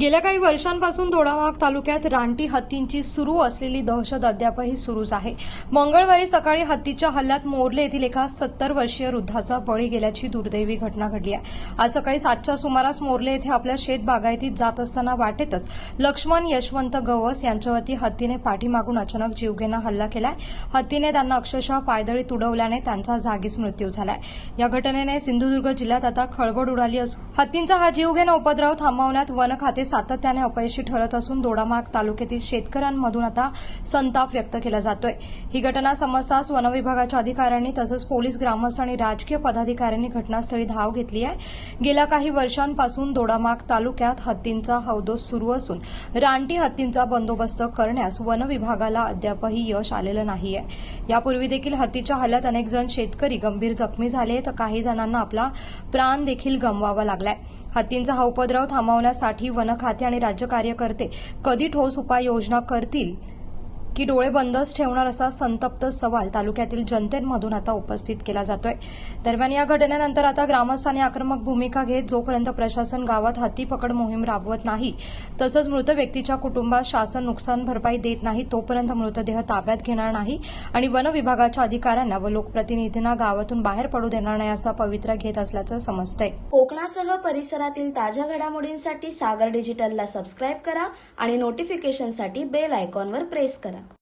गेल्या काही वर्षांपासून दोडामार्ग तालुक्यात रानटी हत्तींची सुरू असलेली दहशत अद्यापही सुरूच आहे. मंगळवारी सकाळी हत्तीच्या हल्ल्यात मोर्ले येथील एका सत्तर वर्षीय वृद्धाचा बळी गेल्याची दुर्दैवी घटना घडली आहे. आज सकाळी सातच्या सुमारास मोर्ले येथे आपल्या शेत बागायतीत जात असताना वाटेतच लक्ष्मण यशवंत गवस यांच्यावरती हत्तीने पाठीमागून अचानक जीवघेणा हल्ला केलाय. हत्तीने त्यांना अक्षरशः पायदळी तुडवल्याने त्यांचा जागीच मृत्यू झालाय. या घटनेने सिंधुदुर्ग जिल्ह्यात आता खळबळ उडाली असून हत्तींचा हा जीवघेणा उपद्रव थांबवण्यात वन खाते सातत्याने अपयशी ठरत असून दोडामार्ग तालुक्यातील शेतकऱ्यांमधून आता संताप व्यक्त केला जातोय. ही घटना समजताच वनविभागाच्या अधिकाऱ्यांनी तसंच पोलीस ग्रामस्थ आणि राजकीय पदाधिकाऱ्यांनी घटनास्थळी धाव घेतली आहे. गेल्या काही वर्षांपासून दोडामार्ग तालुक्यात हत्तींचा हौदोस सुरू असून रानटी हत्तींचा बंदोबस्त करण्यास वनविभागाला अद्यापही यश आलेलं नाहीये. यापूर्वी देखील हत्तीच्या हल्ल्यात अनेक जण शेतकरी गंभीर जखमी झाले तर काही जणांना आपला प्राण देखील गमवावा लागलाय. हत्तींचा हा उपद्रव थांबवण्यासाठी वन खाते आणि राज्य कार्यकर्ते कधी ठोस उपाययोजना करतील? की डोळे बंदच ठेवणार असा संतप्त सवाल तालुक्यातील जनतेमधून आता उपस्थित केला जातोय. दरम्यान या घटनेनंतर आता ग्रामस्थांनी आक्रमक भूमिका घेत जोपर्यंत प्रशासन गावात हत्ती पकड मोहीम राबवत नाही तसंच मृत व्यक्तीच्या कुटुंबात शासन नुकसान भरपाई देत नाही तोपर्यंत मृतदेह ताब्यात घेणार नाही आणि वन विभागाच्या अधिकाऱ्यांना व लोकप्रतिनिधींना गावातून बाहेर पडू देणार नाही असा पवित्रा घेत असल्याचं समजतंय. कोकणासह परिसरातील ताज्या घडामोडींसाठी सागर डिजिटलला सबस्क्राईब करा आणि नोटिफिकेशनसाठी बेल आयकॉनवर प्रेस करा.